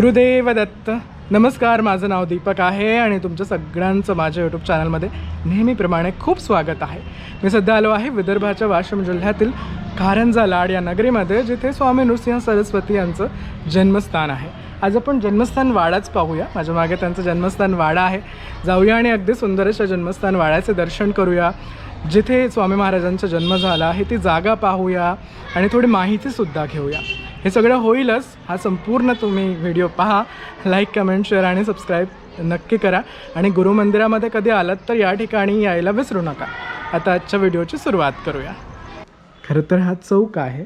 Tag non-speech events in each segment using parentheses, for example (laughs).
गुरुदेव दत्त नमस्कार माझं नाव दीपक आहे आणि तुमच्या सगळ्यांचं माझ्या यूट्यूब चॅनलमध्ये नेहमीप्रमाणे खूप स्वागत आहे. मी सध्या आलो आहे विदर्भाच्या वाशिम जिल्ह्यातील कारंजा लाड या नगरीमध्ये जिथे स्वामी नृसिंह सरस्वती यांचं जन्मस्थान आहे. आज आपण जन्मस्थान वाडाच पाहूया. माझ्या मागे त्यांचं जन्मस्थान वाडा आहे. जाऊया आणि अगदी सुंदर अशा जन्मस्थान वाड्याचे दर्शन करूया. जिथे स्वामी महाराजांचा जन्म झाला आहे ती जागा पाहूया आणि थोडी माहितीसुद्धा घेऊया. हे सगळं होईलच. हा संपूर्ण तुम्ही व्हिडिओ पहा. लाईक कमेंट शेअर आणि सबस्क्राईब नक्की करा. आणि गुरुमंदिरामध्ये कधी आलात तर या ठिकाणी यायला विसरू नका. आता आजच्या व्हिडिओची सुरुवात करूया. खरं तर हा चौक आहे.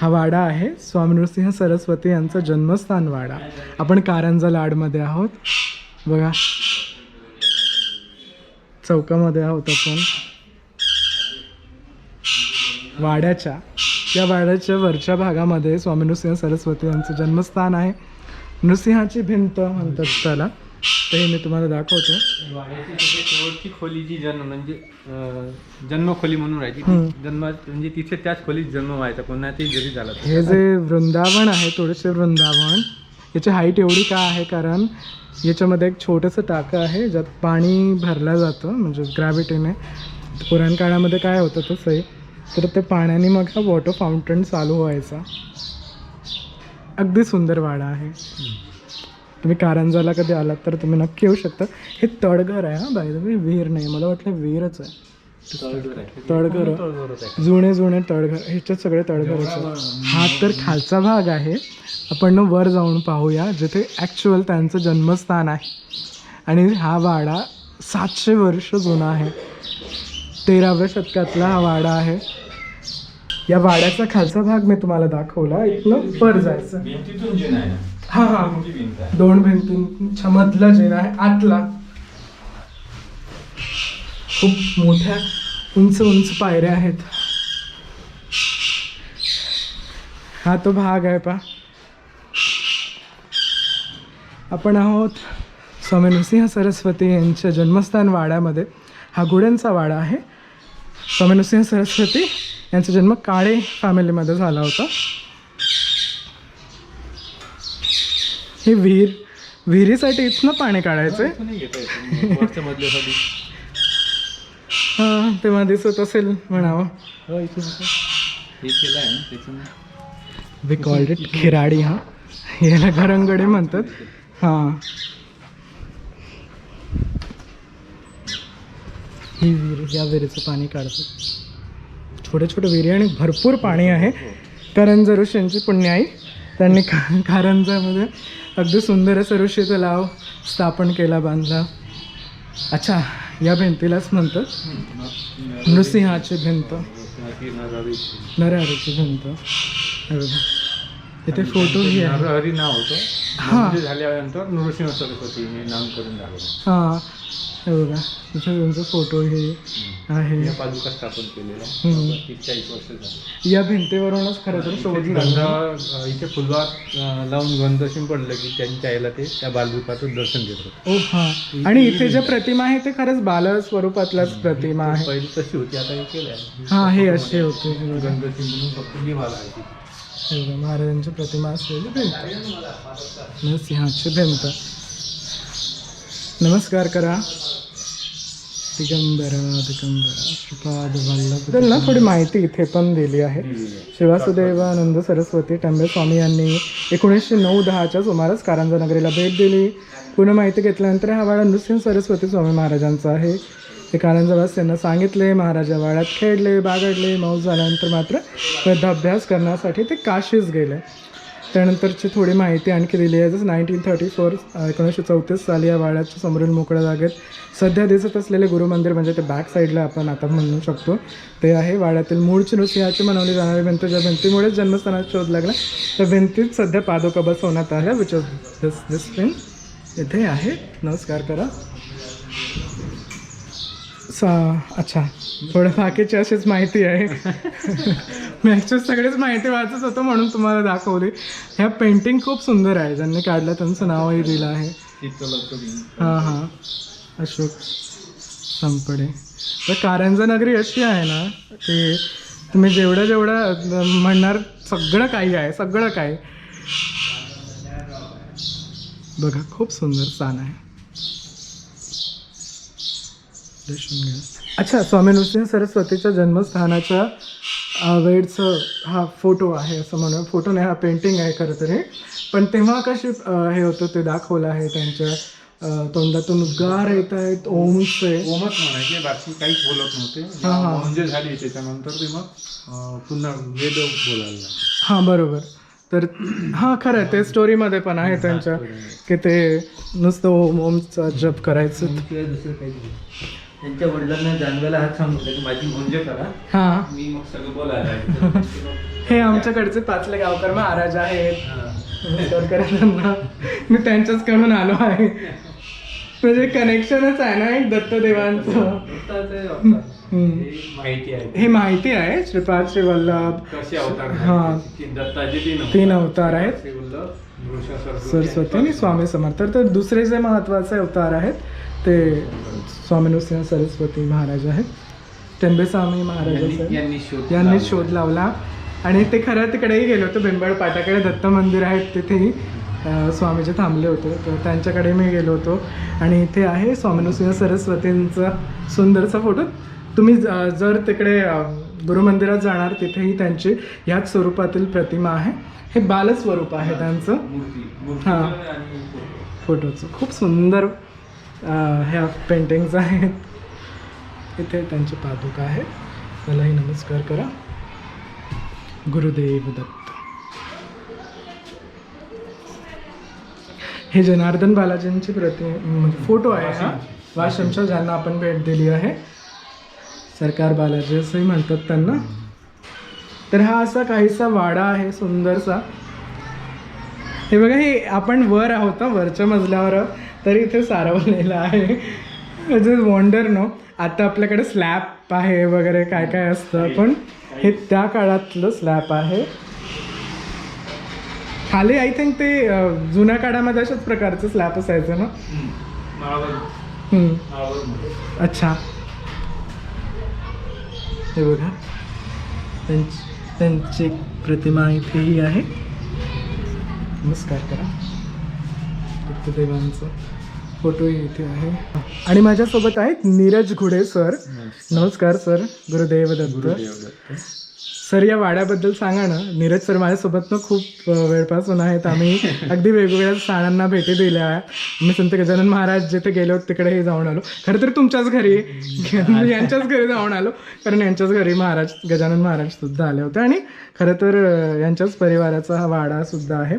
हा वाडा आहे. स्वामी नृसिंह सरस्वती यांचं जन्मस्थान वाडा. आपण कारंजा लाडमध्ये आहोत. बघा. चौकामध्ये आहोत आपण. वाड्याच्या या वाड्याच्या वरच्या भागामध्ये स्वामी नृसिंह सरस्वती यांचं जन्मस्थान आहे. नृसिंहाची भिंत म्हणतात त्याला. ते मी तुम्हाला दाखवतो. वाड्याची तिथे शेवटची खोली जी जन्म म्हणजे अं, जन्मखोली म्हणून राहायची. ती जन्म म्हणजे तिथे त्याच खोलीत जन्म व्हायचा कोणाचाही जरी झाला तर. हे जे वृंदावन आहे थोडेसे वृंदावन याची हाईट एवढी का आहे? कारण याच्यामध्ये एक छोटंसं टाकं आहे ज्यात पाणी भरलं जातं म्हणजे ग्रॅव्हिटीने पुराण काळामध्ये काय होतं तसंही तर ते पाण्याने मग हा वॉटर फाउंटन चालू व्हायचा. अगदी सुंदर वाडा आहे. तुम्ही कारंजाला कधी आलात तर तुम्ही नक्की येऊ शकता. हे तळघर आहे हा बाय वे विहीर नाही. मला वाटलं विहीरच आहे. तळघर. तळघर. जुने जुने तळघर. ह्याच्यात सगळे तळघरच आहेत. हा तर खालचा भाग आहे. आपण ना वर जाऊन पाहूया जिथे ॲक्च्युअल त्यांचं जन्मस्थान आहे. आणि हा वाडा सातशे वर्ष जुना आहे. तेराव्या शतकातला हा वाडा आहे. या वाड्याचा खालचा भाग मी तुम्हाला दाखवला. इथनं वर जायचं. हा हा. दोन भिंतींच्या मधला जिना आहे. आतला. खूप मोठ्या उंच उंच पायऱ्या आहेत. हा तो भाग आहे पा आपण आहोत स्वामी नृसिंह सरस्वती यांच्या जन्मस्थान वाड्यामध्ये. हा गुड्यांचा वाडा आहे. स्वामी नृसिंह सरस्वती यांचा जन्म काळे फॅमिलीमध्ये झाला होता. ही विहीर विहिरीसाठी इथनं पाणी काढायचं हां तेव्हा दिसत असेल म्हणावं. वी कॉल्ड इट खिराडी हां. याला घरंगडी म्हणतात. हां. ही विहीर या विहिरीचं पाणी काढतात छोटे छोटे विहिरी आणि भरपूर पाणी आहे. करंजा ऋषींची पुण्याई. त्यांनी का कारंजामध्ये अगदी सुंदर असं ऋषी तलाव स्थापन केला बांधला. अच्छा या भिंतीलाच म्हणतात नृसिंहाची भिंत. नरहरीची भिंत. इथे आहे. नरहरी नाव होतं. हा. झाल्यानंतर नृसिंह सरस्वतीने नामकरण झालं हां. हे बघा इथे त्यांचा फोटो हे आहे. या पादुका स्थापन हम्म. तीस चाळीस वर्ष झाली. या भिंतीवरूनच खरं तर शोध लागला. गंधा इथे फुलवार अं, लावून गंधशीम पडलं की त्यांच्या आईला ते त्या बालरूपाचं दर्शन घेत होतं. ओ हां. आणि इथे ज्या प्रतिमा आहे ते खरंच बाल स्वरूपातल्याच प्रतिमा आहे. पहिली तशी होती आता हे केलं आहे हां हे असे होते. हे बघा. गंधशीम म्हणून फक्त निभाला आहे तिथे. हे बघा, महाराजांची प्रतिमा असलेली भिंत. नरसिंहाची भिंत. नमस्कार करा. दिगंबर दिगंबर श्रीपाद वल्लभ ना थोडी माहिती इथे पण दिली आहे. शिवासुदेवानंद सरस्वती टंबे स्वामी यांनी एकोणीसशे नऊ दहाच्या सुमारास कारंजा नगरीला भेट दिली. पुन्हा माहिती घेतल्यानंतर हा वाडा नृसिंह सरस्वती स्वामी महाराजांचा आहे. ते कारंजावास त्यांना सांगितले महाराजा वाड्यात खेळले बागडले मौज झाल्यानंतर मात्र वृद्धाभ्यास करण्यासाठी ते काशीच गेले. त्यानंतरची थोडी माहिती आणखी दिली आहे. जसं नाईन्टीन थर्टी फोर एकोणीसशे चौतीस साली या वाड्याच्या समोरील मोकळ्या जागेत सध्या दिसत असलेले गुरुमंदिर म्हणजे ते बॅक साईडला आपण आता म्हणू शकतो. ते आहे वाड्यातील मूळची नृसिंहाची मनवली जाणारी भिंत. ज्या भिंतीमुळेच जन्मस्थानाचा शोध लागला त्या भिंतीत सध्या पादुका बसवण्यात आल्या विच दिस दिस पिन इथे आहे. नमस्कार करा. सा अच्छा थोडं बाकीची अशीच माहिती आहे. मी ॲक्च्युअली सगळीच माहिती वाचत होतो म्हणून तुम्हाला दाखवली. ह्या पेंटिंग खूप सुंदर आहे. ज्यांनी काढलं त्यांचं नावही दिलं आहे. हां हां. अशोक संपडे. तर कारंजा नगरी अशी आहे ना की तुम्ही जेवढं जेवढं म्हणणार सगळं काही आहे सगळं काही. बघा खूप सुंदर स्थान आहे. दर्शन घ्या. अच्छा स्वामी नृसिंह सरस्वतीच्या जन्मस्थानाच्या वेळचं हा फोटो आहे असं म्हणून फोटो नाही हा पेंटिंग आहे खरं तर हे पण तेव्हा कशी हे होतं ते दाखवलं आहे त्यांच्या तोंडातून उद्गार येत आहेत ओमचे ओमच म्हणायचे बाकी काहीच बोलत नव्हते हा, हा. म्हणजे झाली त्याच्यानंतर ते मग अं, पुन्हा वेद बोलायला लागले. हां बरोबर तर हां खरं आहे ते स्टोरीमध्ये पण आहे त्यांच्या की ते नुसतं ओम ओमचा जप करायचं दुसरं काहीच नाही. त्यांच्या वडिलांना जाणवायला हात सांगितलं की माझी म्हणजे करा. हां. मी मग सगळं बोलायला. (laughs) हे आमच्याकडचे पाचले गावकर महाराज आहेत. नमस्कार करा त्यांना मी त्यांच्याच कडून आलो आहे. म्हणजे कनेक्शनच आहे ना एक दत्तदेवांचं. हे माहिती आहे. हे माहिती आहे. श्रीपाद श्री वल्लभ कसे अवतार हा. आहेत. दत्ताचे तीन अवतार. आहेत. सरस्वती. आणि स्वामी समर्थ. तर दुसरे जे महत्त्वाचे अवतार आहेत ते स्वामी नृसिंह सरस्वती महाराज आहेत. टेंबे स्वामी महाराज यांनी- शोध लावला. आणि ते खरं तिकडेही गेलो होतो बिंबळ पाटाकडे दत्त मंदिर आहेत तिथेही स्वामीजी थांबले होते. तर त्यांच्याकडे मी गेलो होतो. आणि इथे आहे स्वामी नृसिंह सरस्वतींचा सुंदरसा फोटो. तुम्ही ज- जर तिकडे गुरुमंदिरात जाणार तिथेही त्यांची ह्याच स्वरूपातील प्रतिमा आहे. हे बालस्वरूप आहे त्यांचं. हा. फोटोचं. खूप सुंदर ह्या पेंटिंग्स आहेत. इथे त्यांची पादुका आहेत. मलाही नमस्कार करा. गुरुदेव दत्त. हे जनार्दन बालाजींची प्रति म्हणजे फोटो आहे हा. वाशिमच्या ज्यांना आपण भेट दिली आहे. सरकार बालाजी असंही म्हणतात त्यांना. तर हा असा काहीसा वाडा आहे सुंदरसा. हे बघा हे आपण वर आहोत ना वरच्या मजल्यावर तरी इथे सारवलेलं आहे. म्हणजे वॉन्डर नो आता आपल्याकडे स्लॅब आहे वगैरे काय काय असतं पण हे त्या काळातलं स्लॅब आहे. खाली आय थिंक ते जुन्या काळामध्ये अशाच प्रकारचं स्लॅब असायचं ना. अच्छा. हे बघा. त्यांची त्यांची प्रतिमा इथेही आहे. नमस्कार करा. दत्तदेवांचा फोटोही इथे आहे. आणि माझ्यासोबत आहेत नीरज घुडे सर. नमस्कार. सर. गुरुदेव दत्त. गुरुदेव दत्त. सर या वाड्याबद्दल सांगा ना. नीरज सर माझ्यासोबत ना खूप वेळपासून आहेत. आम्ही अगदी वेगवेगळ्या सणांना भेटी दिल्या. मी संत गजानन महाराज जिथे गेलो होतो तिकडेही जाऊन आलो. खरं तर तुमच्याच घरी (laughs) यांच्याच घरी जाऊन आलो. कारण यांच्याच घरी महाराज गजानन महाराज सुद्धा आले होते. आणि खरं तर यांच्याच परिवाराचा हा वाडा सुद्धा आहे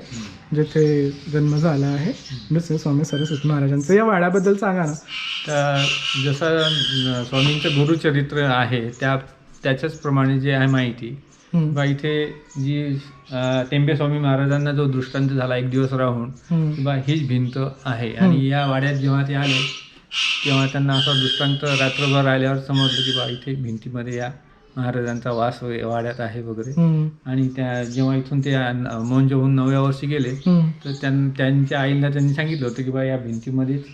जिथे जन्म झाला आहे. नृसिंह स्वामी सरस्वती महाराजांचं. या वाड्याबद्दल सांगा ना. तर जसं स्वामींचं गुरुचरित्र आहे त्या त्याच्याच प्रमाणे जे आहे माहिती बा इथे जी टेंबे स्वामी महाराजांना जो दृष्टांत झाला एक दिवस राहून बा हीच भिंत आहे. आणि या वाड्यात जेव्हा ते आले तेव्हा त्यांना असा दृष्टांत रात्रभर आल्यावर समजलं की बा इथे भिंतीमध्ये या महाराजांचा वास वगैरे वाड्यात आहे वगैरे. आणि त्या जेव्हा इथून ते मौंज होऊन नवव्या वर्षी गेले. तर त्यां त्यांच्या आईला त्यांनी सांगितलं होतं की बा या भिंतीमध्येच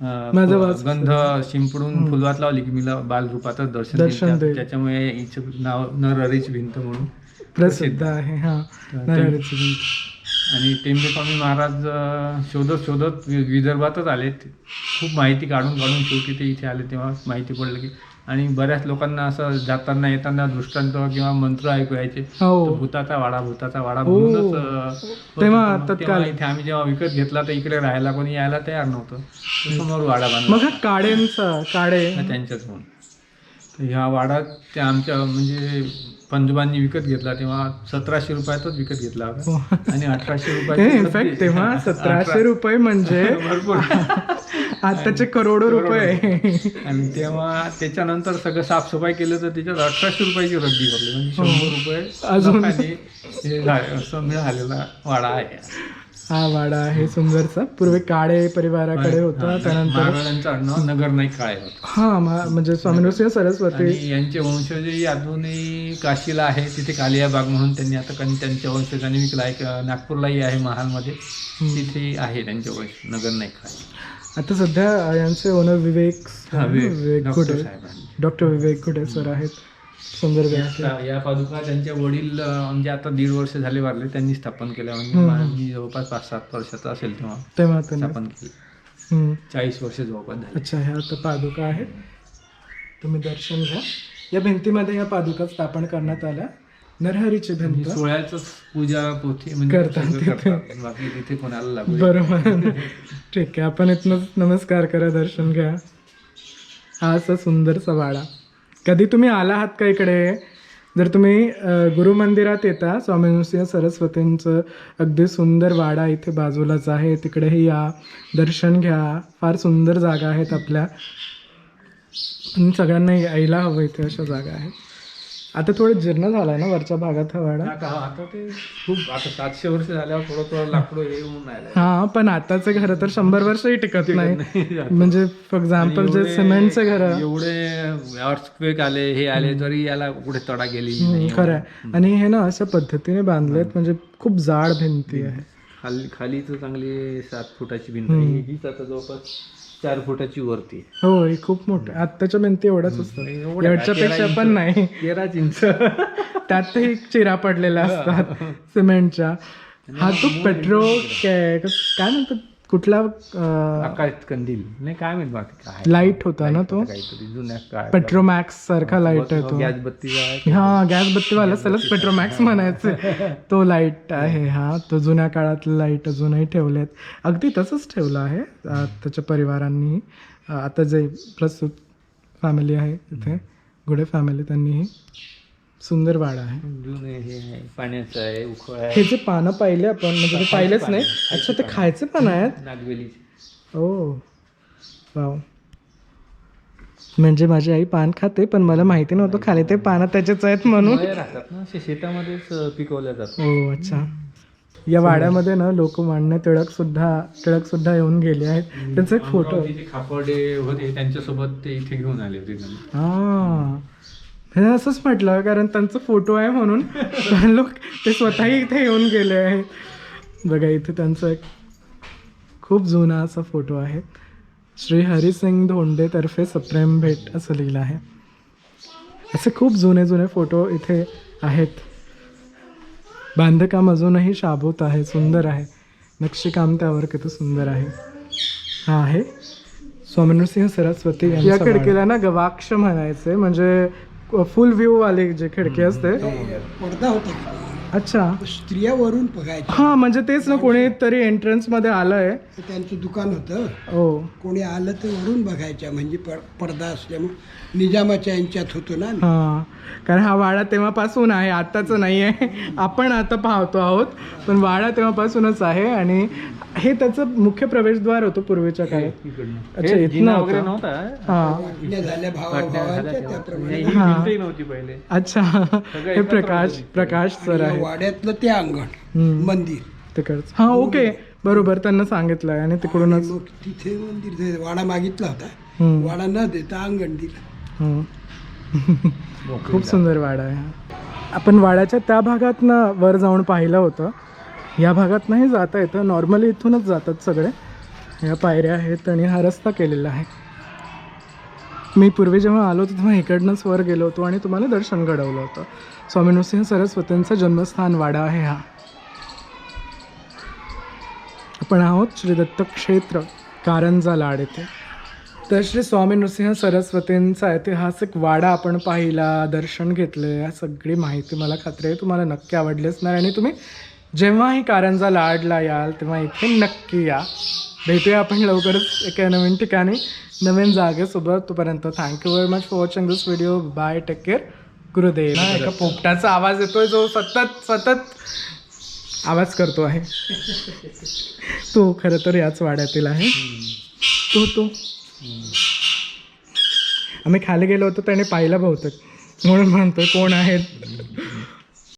गंध शिंपडून फुलवात लावली की मला बालरूपातच दर्शन दर्शन. त्याच्यामुळे हिचं नाव नरहरीच भिंत म्हणून प्रसिद्ध आहे हा. नरहरीची भिंत. आणि टेंबे स्वामी महाराज शोधत शोधत विदर्भातच आले खूप माहिती काढून काढून शेवटी ते इथे आले तेव्हा माहिती पडलं की आणि बऱ्याच लोकांना असं जाताना येताना दृष्टांत किंवा मंत्र ऐकू यायचे हो तो भूताचा वाडा भूताचा वाडा हो. म्हणूनच अं, होत तेव्हा होतं. मग तत्काल. तेव्हा इथे आम्ही जेव्हा विकत घेतला तर इकडे राहायला कोणी यायला तयार नव्हतं तर समोर वाडा बांधला मग हा हा त्यांच्याच म्हणून तर ह्या वाडा त्या आमच्या म्हणजे पंजोबांनी विकत घेतला तेव्हा सतराशे रुपयातच विकत घेतला होता. आणि अठराशे (laughs) रुपये इनफॅक्ट तेव्हा सतराशे रुपये म्हणजे (laughs) भरपूर. (laughs) आताचे करोडो रुपये. आणि तेव्हा त्याच्यानंतर सगळं साफसफाई केलं तर त्याच्यात अठराशे रुपयाची रद्दी पडली. म्हणजे शंभर रुपये हो. अजून- झाले- असं मिळालेला वाडा आहे. हा वाडा आहे सुंदरचा. पूर्वी काळे परिवाराकडे होता त्यानंतर महाराजांचं आडनाव नगर नाही काय होतं. हा मा- म्हणजे स्वामी नृसिंह सरस्वती. आणि यांचे वंशजही अजूनही काशीला आहे तिथे कालियाबाग म्हणून त्यांनी आता कधी त्यांच्या वंशजांनी विकला अं, नागपूरलाही आहे महालमध्ये. तिथे आहे त्यांचे वंश नगर नाही काय आता सध्या यांचे ओनर विवेक हा, विवेक- विवेक डॉक्टर घुडे साहेबांनी. डॉक्टर विवेक घुडे सर आहेत? सुंदर या या पादुका त्यांचे वडील अं, म्हणजे आता दीड वर्ष झाले वारले त्यांनी स्थापन केल्या. म्हणजे. मा- मी जवळपास पाच सात वर्षाचा असेल तेव्हा तेव्हा स्थापन केली. हम्म. चाळीस वर्ष जवळपास झाली. अच्छा ह्या आता पादुका आहेत. तुम्ही दर्शन घ्या. या भिंतीमध्ये या पादुका स्थापन करण्यात आल्या. नरहरीची भिंत. सोळ्याच पूजा पोथी म्हणजे करतात सगळं तिथे. करतात. बाकी तिथे कोणाला लागू बरोबर. ठीक आहे आपण इथनंच नमस्कार करा दर्शन घ्या. हा असा सुंदरसा वाडा. कधी तुम्ही आला आहात का इकडे? जर तुम्ही गुरु गुरुमंदिरात येता स्वामी नृसिंह सरस्वतींचं अगदी सुंदर वाडा इथे बाजूलाच आहे. तिकडेही या. दर्शन घ्या. फार सुंदर जागा आहेत आपल्या. सगळ्यांना यायला हवं इथे अशा जागा आहेत. आता थोडं जीर्ण झालं आहे ना वरच्या भागात हा वाडा? आता आता ते खूप आता सातशे वर्ष झाल्यावर थोडं थोडं लाकडं हे होऊन राहिलं हा पण आताचे घर तर शंभर वर्षही टिकत नाही. म्हणजे फॉर एक्झाम्पल जे सिमेंटचे घर. एवढे अर्थक्वेक आले हे आले तरी याला कुठे तडा गेली नाही. खरं आहे आणि हे ना अशा पद्धतीने बांधलेत म्हणजे खूप जाड भिंती आहे. खाली खाली तर चांगली सात फुटाची भिंत आहे. हीच आता जवळपास चार फुटाची वरती. हो हे खूप मोठे. आत्ताच्या भिंती एवढ्याच असतात. एवढ्या एवढच्या पेक्षा पण नाही. तेरा इंच. (laughs) त्यातही चिरा पडलेल्या असतात सिमेंटच्या. हा. तो पेट्रो काय काय म्हणतात? कुठला आकाश कंदील. नाही काय माहीत बाकी काय लाइट होता ना तो? काहीतरी जुन्या काय पेट्रोमॅक्स सारखा लाइट आहे तो. गॅस बत्तीचा आहे. हा गॅस बत्तीवाला त्यालाच पेट्रोमॅक्स म्हणायचे. तो लाइट आहे हा. तो जुन्या काळातलं लाइट अजूनही ठेवलेत. अगदी तसंच ठेवलं आहे त्याच्या परिवारांनी. आता जे प्रस्तुत फॅमिली आहे तिथे गुडे फॅमिली त्यांनीही सुंदर वाडा आहे. जुने हे आहे पाण्याचं आहे उखळ हे आहे जे पानं पाहिले आपण म्हणजे ते पाहिलेच नाही अच्छा ते खायचे पानं आहेत? नागवेलीचे. Oh wow. म्हणजे माझी आई पान खाते पण मला माहिती नव्हतं खाली ते पानं त्याचेच आहेत म्हणून. मुळे राहतात ना असे शेतामध्येच अं, पिकवल्या जातात. हो अच्छा. या वाड्यामध्ये ना लोकमान्य टिळक सुद्धा टिळक सुद्धा येऊन गेले आहेत. त्यांचा एक फोटो. खापर्डे होते त्यांच्यासोबत ते इथे घेऊन आले होते. त्यांनी. हा. हे असंच म्हटलं कारण त्यांचा फोटो आहे म्हणून लोक ते स्वतःही इथे येऊन गेले आहेत. बघा इथे त्यांचा एक खूप जुना असा फोटो आहे. श्री हरिसिंग धोंडे तर्फे सप्रेम भेट असं लिहिलं आहे. असे खूप जुने जुने फोटो इथे आहेत. बांधकाम अजूनही शाबूत आहे सुंदर आहे. नक्षीकाम त्यावर किती सुंदर आहे. हा आहे. स्वामीनृसिंह सरस्वती या खिडकीला ना गवाक्ष म्हणायचे म्हणजे फुल व्ह्यू वाली जी खिडकी असते. पडदा होता अच्छा. स्त्रिया वरून बघायच्या हा म्हणजे तेच ना कोणीतरी एंट्रन्समध्ये आलंय. त्यांचं दुकान होतं. हो. कोणी आलं तर वरून बघायच्या म्हणजे प- पडदा असल्यामुळे. निजामाच्या यांच्यात होतो ना हा. कारण हा वाडा तेव्हापासून आहे आत्ताचं नाही आहे आपण आता पाहतो आहोत. पण वाडा तेव्हापासूनच आहे आणि हे त्याचं मुख्य प्रवेशद्वार होतं पूर्वीच्या काळात. अच्छा, हे इथनं होतं. वगैरे हा झाल्या भावा भावांच्या. त्याप्रमाणे ही हा. नव्हती पहिले अच्छा हे प्रकाश प्रकाश सर या आहे वाड्यातलं ते अंगण हम्म. मंदिर तिकडचं हा ओके बरोबर त्यांना सांगितलंय आणि तिकडूनच मग तिथे मंदिर ते वाडा मागितला होता हम्म. वाडा न देता अंगण दिलं हं. खूप सुंदर वाडा आहे हा. आपण वाड्याच्या त्या भागात ना वर जाऊन पाहिलं होतं या भागात नाही जाता येतं. नॉर्मली इथूनच जातात सगळे. ह्या पायऱ्या आहेत आणि हा रस्ता केलेला आहे. मी पूर्वी जेव्हा आलो होतो तेव्हा इकडनंच वर गेलो होतो आणि तुम्हाला दर्शन घडवलं होतं. स्वामी नृसिंह सरस्वतींचं जन्मस्थान वाडा आहे हा. आपण आहोत श्री दत्त क्षेत्र कारंजा लाड येथे. तर श्री स्वामी नृसिंह सरस्वतींचा ऐतिहासिक वाडा आपण पाहिला दर्शन घेतले या सगळी माहिती मला खात्री आहे तुम्हाला नक्की आवडली असणार आणि तुम्ही जेव्हाही कारंजा लाडला याल तेव्हा इथे नक्की या. भेटूया आपण लवकरच एका नवीन ठिकाणी नवीन जागेसोबत. तोपर्यंत thank you very much for watching this video bye take care Gurudev. एका पोपटाचा आवाज येतोय जो सतत सतत आवाज करतो आहे. तो खरं तर याच वाड्यातील आहे. तो तो. आम्ही खाली गेलो होतो त्याने पाहिलं बहुतेक. म्हणून म्हणतोय कोण आहेत?